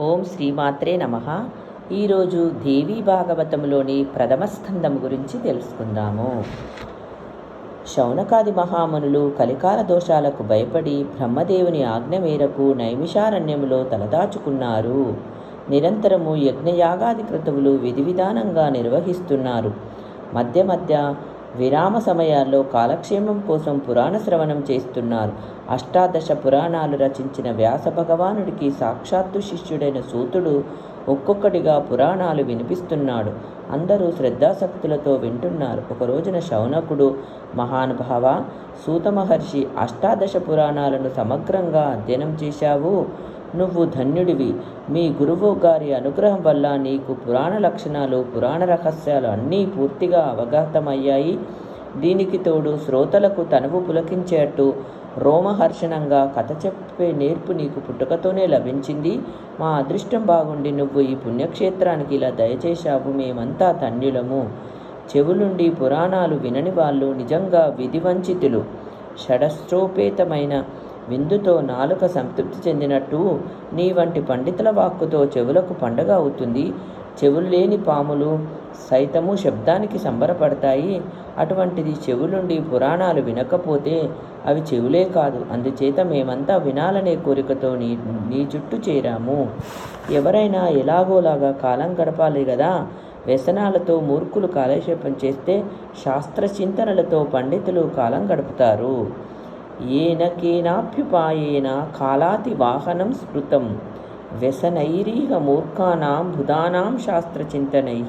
ఓం శ్రీమాత్రే నమ. ఈరోజు దేవీ భాగవతంలోని ప్రథమ స్కందం గురించి తెలుసుకుందాము. శౌనకాది మహామునులు కలికాల దోషాలకు భయపడి బ్రహ్మదేవుని ఆజ్ఞ మేరకు నైమిషారణ్యములో తలదాచుకున్నారు. నిరంతరము యజ్ఞయాగాది క్రతువులు విధి విధానంగా నిర్వహిస్తున్నారు. మధ్య మధ్య విరామ సమయాల్లో కాలక్షేమం కోసం పురాణ శ్రవణం చేస్తున్నారు. అష్టాదశ పురాణాలు రచించిన వ్యాస భగవానుడికి సాక్షాత్తు శిష్యుడైన సూతుడు ఒక్కొక్కటిగా పురాణాలు వినిపిస్తున్నాడు. అందరూ శ్రద్ధాశక్తులతో వింటున్నారు. ఒక రోజున శౌనకుడు మహానుభావ సూత మహర్షి అష్టాదశ పురాణాలను సమగ్రంగా అధ్యయనం చేశావు? నువ్వు ధన్యుడివి. మీ గురువు గారి అనుగ్రహం వల్ల నీకు పురాణ లక్షణాలు పురాణ రహస్యాలు అన్నీ పూర్తిగా అవగతమయ్యాయి దీనికి తోడు శ్రోతలకు తనువు పులకించేట్టు రోమహర్షణంగా కథ చెప్పే నేర్పు నీకు పుట్టుకతోనే లభించింది. మా అదృష్టం బాగుండి నువ్వు ఈ పుణ్యక్షేత్రానికి ఇలా దయచేశావు. మేమంతా ధన్యులము. చెవులుండి పురాణాలు వినని వాళ్ళు నిజంగా విధివంచితులు. షడశ్రోపేతమైన విందుతో నాలుక సంతృప్తి చెందినట్టు నీ వంటి పండితుల వాక్కుతో చెవులకు పండగ అవుతుంది. చెవులు లేని పాములు సైతము శబ్దానికి సంబరపడతాయి. అటువంటిది చెవులుండి పురాణాలు వినకపోతే అవి చెవులే కాదు. అందుచేత మేమంతా వినాలనే కోరికతో నీ నీ చుట్టూ చేరాము. ఎవరైనా ఎలాగోలాగా కాలం గడపాలి కదా వ్యసనాలతో మూర్ఖులు కాలక్షేపం చేస్తే శాస్త్ర చింతనలతో పండితులు కాలం గడుపుతారు. ఏనకేనాప్యుపాయేన కాలాతి వాహనం స్మృతం వ్యసనైరీహ మూర్ఖానాం బుధానాం శాస్త్రచింతనై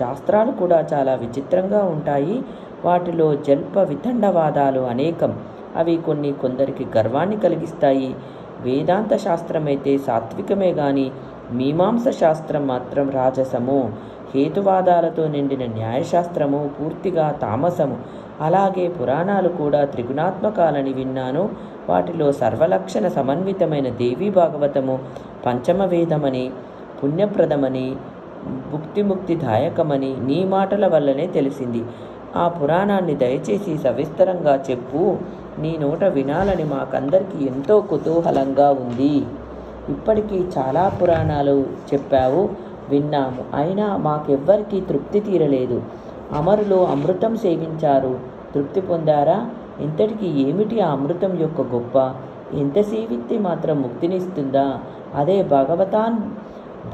శాస్త్రాలు కూడా చాలా విచిత్రంగా ఉంటాయి. వాటిలో జల్ప వితండవాదాలు అనేకం. అవి కొన్ని కొందరికి గర్వాన్ని కలిగిస్తాయి. వేదాంత శాస్త్రమైతే సాత్వికమే గాని మీమాంస శాస్త్రం మాత్రం రాజసము. హేతువాదాలతో నిండిన న్యాయశాస్త్రము పూర్తిగా తామసము. అలాగే పురాణాలు కూడా త్రిగుణాత్మకాలని విన్నాను. వాటిలో సర్వలక్షణ సమన్వితమైన దేవీ భాగవతము పంచమ వేదమని పుణ్యప్రదమని భుక్తిముక్తిదాయకమని నీ మాటల వల్లనే తెలిసింది. ఆ పురాణాన్ని దయచేసి సవిస్తరంగా చెప్పు. నీ నోట వినాలని మాకందరికీ ఎంతో కుతూహలంగా ఉంది. ఇప్పటికీ చాలా పురాణాలు చెప్పావు. విన్నాము. అయినా మాకెవ్వరికీ తృప్తి తీరలేదు. అమరులు అమృతం సేవించారు. తృప్తి పొందారా? ఇంతటికి ఏమిటి ఆ అమృతం యొక్క గొప్ప? ఎంత సేవిత్తి మాత్రం ముక్తినిస్తుందా? అదే భగవతాన్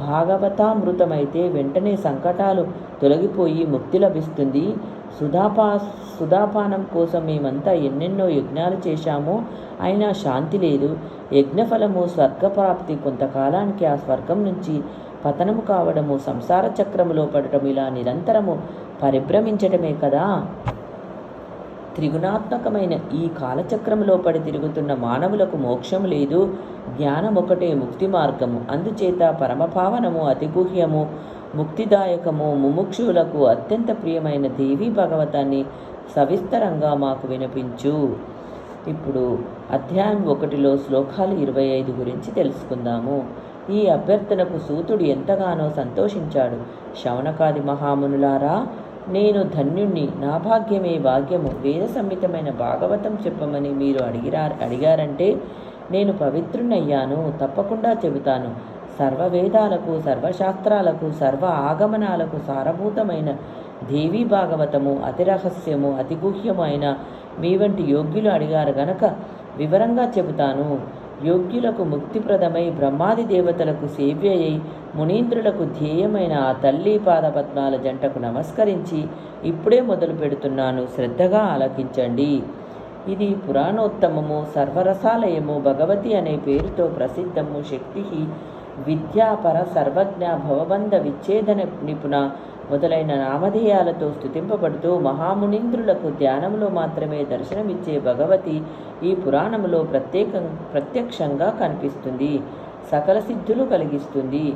భాగవతామృతమైతే వెంటనే సంకటాలు తొలగిపోయి ముక్తి లభిస్తుంది. సుధాపా సుధాపానం కోసం మేమంతా ఎన్నెన్నో యజ్ఞాలు చేశాము. అయినా శాంతి లేదు. యజ్ఞఫలము స్వర్గప్రాప్తి కొంతకాలానికి ఆ స్వర్గం నుంచి పతనము కావడము సంసార చక్రములో పడటం ఇలా నిరంతరము పరిభ్రమించటమే కదా? త్రిగుణాత్మకమైన ఈ కాలచక్రములో పడి తిరుగుతున్న మానవులకు మోక్షం లేదు. జ్ఞానం ఒకటే ముక్తి మార్గము. అందుచేత పరమపావనము అతిగుహ్యము ముక్తిదాయకము ముముక్షువులకు అత్యంత ప్రియమైన దేవీ భగవతాన్ని సవిస్తరంగా మాకు వినిపించు. ఇప్పుడు అధ్యాయం ఒకటిలో శ్లోకాలు ఇరవై ఐదు గురించి తెలుసుకుందాము. ఈ అభ్యర్థనకు సూతుడు ఎంతగానో సంతోషించాడు. శవనకాది మహామునులారా నేను ధన్యుణ్ణి. నా భాగ్యమే భాగ్యము. వేద సంహితమైన భాగవతం చెప్పమని మీరు అడిగిరా అడిగారంటే నేను పవిత్రునయ్యాను తప్పకుండా చెబుతాను. సర్వ వేదాలకు సర్వశాస్త్రాలకు సర్వ ఆగమనాలకు సారభూతమైన దేవీ భాగవతము అతి రహస్యము అతి గుహ్యమైన మీ వంటి యోగ్యులు అడిగారు గనక వివరంగా చెబుతాను. యోగ్యులకు ముక్తిప్రదమై బ్రహ్మాది దేవతలకు సేవ్యయై మునీంద్రులకు ధ్యేయమైన ఆ తల్లి పాదపద్మాల జంటకు నమస్కరించి ఇప్పుడే మొదలు పెడుతున్నాను. శ్రద్ధగా ఆలకించండి. ఇది పురాణోత్తమము సర్వరసాలయము భగవతి అనే పేరుతో ప్రసిద్ధము శక్తి విద్యాపర సర్వజ్ఞ భవబంధ విచ్ఛేదన నిపుణ మొదలైన నామధేయాలతో స్థుతింపబడుతూ మహామునీంద్రులకు ధ్యానంలో మాత్రమే దర్శనమిచ్చే భగవతి ఈ పురాణంలో ప్రత్యేకం ప్రత్యక్షంగా కనిపిస్తుంది. సకల సిద్ధులు కలిగిస్తుంది.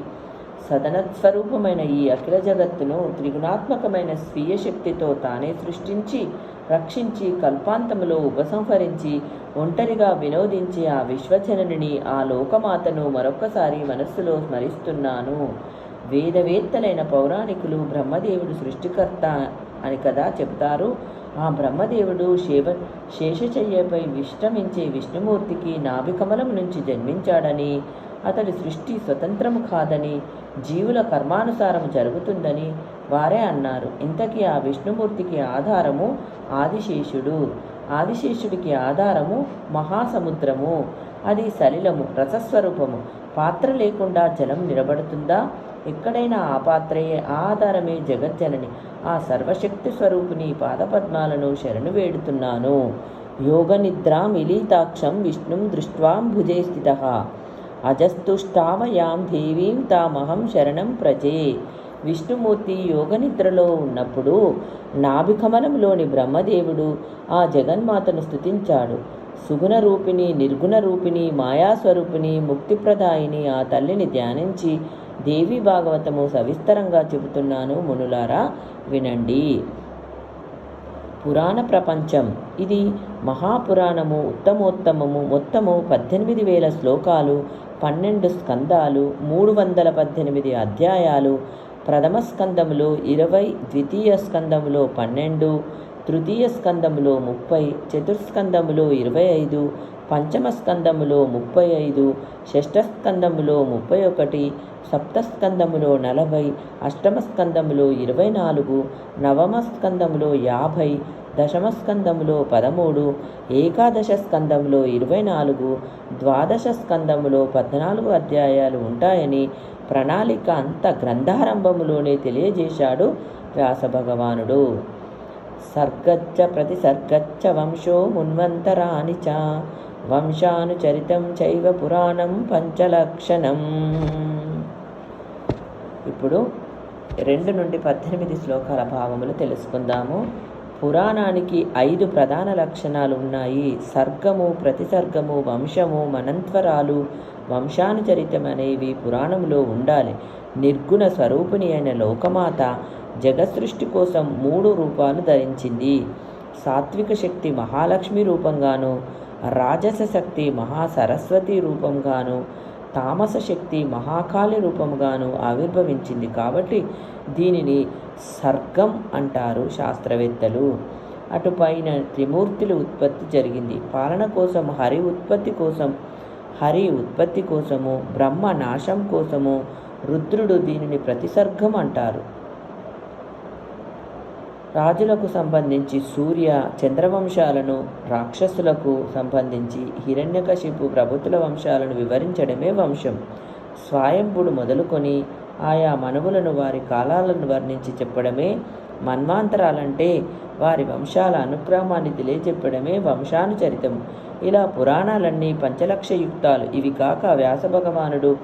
సదనస్వరూపమైన ఈ అఖిల జగత్తును త్రిగుణాత్మకమైన స్వీయ శక్తితో తానే సృష్టించి రక్షించి కల్పాంతములో ఉపసంహరించి ఒంటరిగా వినోదించి ఆ విశ్వజననిని ఆ లోకమాతను మరొక్కసారి మనస్సులో స్మరిస్తున్నాను. వేదవేత్తలైన పౌరాణికులు బ్రహ్మదేవుడు సృష్టికర్త అని కదా చెప్తారు ఆ బ్రహ్మదేవుడు శేవ శేషచయ్యపై విశ్రమించే విష్ణుమూర్తికి నాభికమలం నుంచి జన్మించాడని అతడి సృష్టి స్వతంత్రము కాదని జీవుల కర్మానుసారం జరుగుతుందని వారే అన్నారు. ఇంతకీ ఆ విష్ణుమూర్తికి ఆధారము ఆదిశేషుడు. ఆదిశేషుడికి ఆధారము మహాసముద్రము. అది సలిలము రసస్వరూపము. పాత్ర లేకుండా జలం నిలబడుతుందా? ఎక్కడైనా ఆ పాత్రయే ఆధారమే జగజ్జనని. ఆ సర్వశక్తి స్వరూపుని పాదపద్మాలను శరణు వేడుతున్నాను. యోగ విష్ణుం దృష్ట్వాం భుజే స్థిత. అజస్తుష్టావయాం దేవీం తామహం శరణం ప్రజే. విష్ణుమూర్తి యోగనిద్రలో ఉన్నప్పుడు నాభికమలంలోని బ్రహ్మదేవుడు ఆ జగన్మాతను స్తుతించాడు. సుగుణ రూపిణి నిర్గుణ రూపిణి మాయాస్వరూపిణి ముక్తిప్రదాయిని ఆ తల్లిని ధ్యానించి దేవి భాగవతము సవిస్తరంగా చెబుతున్నాను మునులారా వినండి. పురాణ ప్రపంచం. ఇది మహాపురాణము ఉత్తమోత్తమము మొత్తము పద్దెనిమిది వేల శ్లోకాలు పన్నెండు స్కందాలు మూడు వందల పద్దెనిమిది అధ్యాయాలు ప్రథమ స్కందములో ఇరవై ద్వితీయ స్కందములో పన్నెండు తృతీయ స్కందములో ముప్పై చతుర్స్కందములో ఇరవై ఐదు పంచమ స్కందములో ముప్పై ఐదు షష్ఠస్కందములో ముప్పై ఒకటి సప్తస్కందములో నలభై అష్టమ స్కందములో ఇరవై నాలుగు నవమ స్కందములో యాభై దశమ స్కందములో పదమూడు ఏకాదశ స్కందంలో ఇరవై నాలుగు ద్వాదశ స్కందములో పద్నాలుగు అధ్యాయాలు ఉంటాయని ప్రణాళిక అంత గ్రంథారంభములోనే తెలియజేశాడు వ్యాసభగవానుడు. సర్గచ్చ ప్రతి సర్గచ్చ వంశో మున్వంతరాని చ వంశానుచరితం చైవ పురాణం పంచలక్షణం. ఇప్పుడు రెండు నుండి పద్దెనిమిది శ్లోకాల భావములు తెలుసుకుందాము. పురాణానికి ఐదు ప్రధాన లక్షణాలు ఉన్నాయి సర్గము ప్రతిసర్గము వంశము మనంత్వరాలు వంశానుచరితం అనేవి పురాణంలో ఉండాలి. నిర్గుణ స్వరూపిణి అయిన లోకమాత జగసృష్టి కోసం మూడు రూపాలు ధరించింది. సాత్విక శక్తి మహాలక్ష్మి రూపంగాను రాజస శక్తి మహాసరస్వతి రూపంగాను తామస శక్తి మహాకాళి రూపంగాను ఆవిర్భవించింది కాబట్టి దీనిని సర్గం అంటారు శాస్త్రవేత్తలు. అటుపైన త్రిమూర్తులు ఉత్పత్తి జరిగింది. పాలన కోసం హరి ఉత్పత్తి కోసం హరి ఉత్పత్తి కోసము బ్రహ్మ నాశం కోసము రుద్రుడు దీనిని ప్రతిసర్గం అంటారు. రాజులకు సంబంధించి సూర్య చంద్రవంశాలను రాక్షసులకు సంబంధించి హిరణ్యకశిపు ప్రభుతుల వంశాలను వివరించడమే వంశం. స్వయంభుడు మొదలుకొని ఆయా మనువులను వారి కాలాలను వర్ణించి చెప్పడమే మన్వాంతరాలంటే వారి వంశాల అనుక్రమాన్ని తెలియజెప్పడమే వంశానుచరితం. ఇలా పురాణాలన్నీ పంచలక్షయుక్తాలు. ఇవి కాక వ్యాసభగవానుడు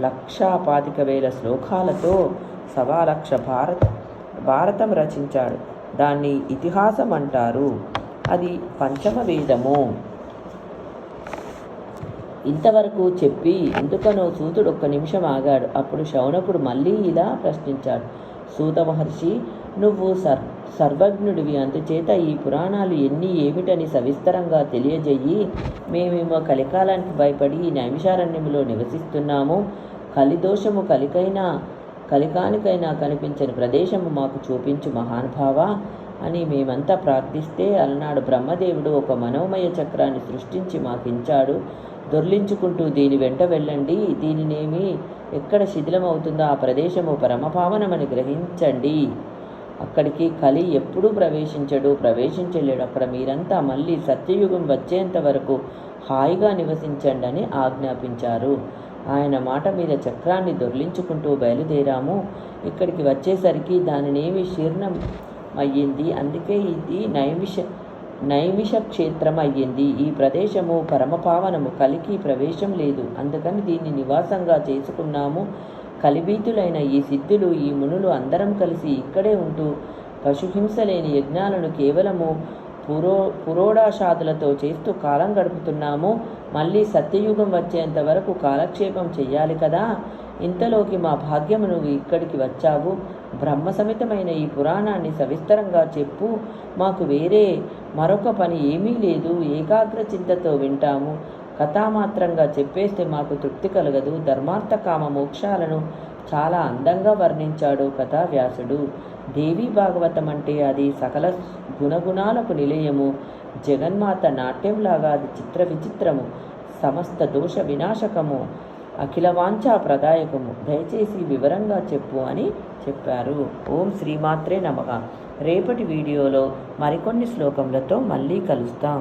లక్షా పాతిక వేల శ్లోకాలతో సవాలక్ష భారత భారతం రచించాడు. దాన్ని ఇతిహాసం అంటారు అది పంచమ వేదము ఇంతవరకు చెప్పి ఎందుకనో సూతుడు ఒక్క నిమిషం ఆగాడు. అప్పుడు శౌనకుడు మళ్ళీ ఇలా ప్రశ్నించాడు. సూత మహర్షి నువ్వు సర్ సర్వజ్ఞుడివి. అందుచేత ఈ పురాణాలు ఎన్ని ఏమిటని సవిస్తరంగా తెలియజేయి. మేమేమో కలికాలానికి భయపడి ఈ నైమిషారణ్యంలో నివసిస్తున్నాము. కలిదోషము కలికైనా కలికానికైనా కనిపించని ప్రదేశము మాకు చూపించు మహానుభావ అని మేమంతా ప్రార్థిస్తే అలనాడు బ్రహ్మదేవుడు ఒక మనోమయ చక్రాన్ని సృష్టించి మాకించాడు. దొర్లించుకుంటూ దీని వెంట వెళ్ళండి. దీనినేమి ఎక్కడ శిథిలమవుతుందో ఆ ప్రదేశము పరమభావనమని గ్రహించండి. అక్కడికి కలి ఎప్పుడూ ప్రవేశించడు. ప్రవేశించలేడు అక్కడ మీరంతా మళ్ళీ సత్యయుగం వచ్చేంత వరకు హాయిగా నివసించండి అని ఆజ్ఞాపించారు. ఆయన మాట మీద చక్రాన్ని దొర్లించుకుంటూ బయలుదేరాము. ఇక్కడికి వచ్చేసరికి దానినేమి శీర్ణం అయ్యింది అందుకే ఇది నైమిష నైమిష క్షేత్రం అయ్యింది ఈ ప్రదేశము పరమపావనము కలికి ప్రవేశం లేదు. అందుకని దీన్ని నివాసంగా చేసుకున్నాము. కలిబీతులైన ఈ సిద్ధులు ఈ మునులు అందరం కలిసి ఇక్కడే ఉంటూ పశుహింస లేని యజ్ఞాలను కేవలము పురో పురోడాషాదులతో చేస్తూ కాలం గడుపుతున్నాము. మళ్ళీ సత్యయుగం వచ్చేంత వరకు కాలక్షేపం చెయ్యాలి కదా. ఇంతలోకి మా భాగ్యము నువ్వు ఇక్కడికి వచ్చావు. బ్రహ్మ సమితమైన ఈ పురాణాన్ని సవిస్తరంగా చెప్పు. మాకు వేరే మరొక పని ఏమీ లేదు. ఏకాగ్ర చింతతో వింటాము. కథామాత్రంగా చెప్పేస్తే మాకు తృప్తి కలగదు. ధర్మార్థ కామ మోక్షాలను చాలా అందంగా వర్ణించాడు కథావ్యాసుడు. దేవీ భాగవతం అంటే అది సకల గుణగుణాలకు నిలయము. జగన్మాత నాట్యంలాగా అది చిత్ర విచిత్రము సమస్త దోష వినాశకము అఖిల వాంఛా ప్రదాయకము. దయచేసి వివరంగా చెప్పు అని చెప్పారు. ఓం శ్రీమాత్రే నమః. రేపటి వీడియోలో మరికొన్ని శ్లోకములతో మళ్ళీ కలుస్తాం.